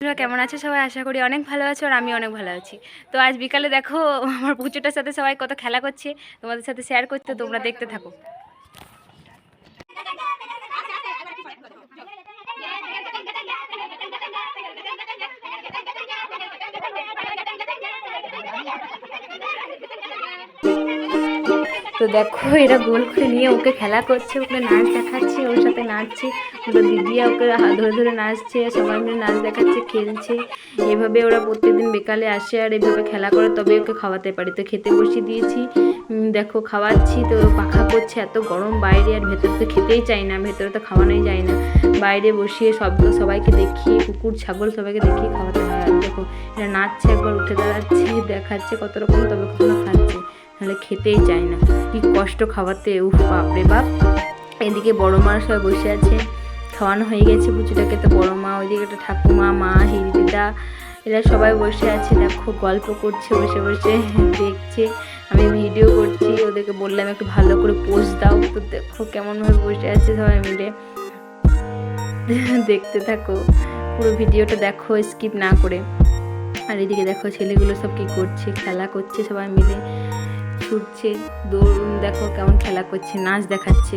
তোমরা কেমন আছো সবাই? আশা করি অনেক ভালো আছো আর আমি অনেক ভালো আছি। তো আজ বিকালে দেখো, আমার পুচুটার সাথে সবাই কত খেলা করছে, তোমাদের সাথে শেয়ার করতে তোমরা দেখতে থাকো। তো দেখো, এরা গোল করে নিয়ে ওকে খেলা করছে, ওকে নাচ দেখাচ্ছে। সাথে নাচছে। ওটা দিদিয়া ওকে হাত ধরে ধরে নাচছে, সবাই মিলে নাচ দেখাচ্ছে, খেলছে। এভাবে ওরা প্রত্যেকদিন বিকালে আসে আর এভাবে খেলা করে, তবে ওকে খাওয়াতে পারি। তো খেতে বসিয়ে দিয়েছি। দেখো খাওয়াচ্ছি, তো পাখা করছে, এত গরম বাইরে আর ভেতরে তো খেতেই চাই না, ভেতরে তো খাওয়ানোই যায় না। বাইরে বসিয়ে সব, সবাইকে দেখিয়ে, কুকুর, ছাগল সবাইকে দেখিয়ে খাওয়াতে হয়। আর দেখো, এরা নাচছে একবার, উঠে দাঁড়াচ্ছে, দেখাচ্ছে কত রকম, তবে কখনো খাচ্ছে। নাহলে খেতেই চায় না। কি কষ্ট খাওয়াতে, উফ, বাপরে বাপ। এদিকে বড় মা সবাই বসে আছে। খাওয়ানো হয়ে গেছে পুচুটাকে। তো বড় মা, ওইদিকে একটা ঠাকুমা, মা, হিরি দিদা, এরা সবাই বসে আছে। দেখো, গল্প করছে, বসে বসে দেখছে। আমি ভিডিও করছি, ওদেরকে বললাম, একটু ভালো করে পোস্ট দাও। তো দেখো কেমনভাবে বসে আছে সবাই মিলে। দেখতে থাকো, পুরো ভিডিওটা দেখো স্কিপ না করে। আর এদিকে দেখো, ছেলেগুলো সব কী করছে, খেলা করছে সবাই মিলে। ছুটছে, দৌড়, দেখো কেমন খেলা করছে, নাচ দেখাচ্ছে।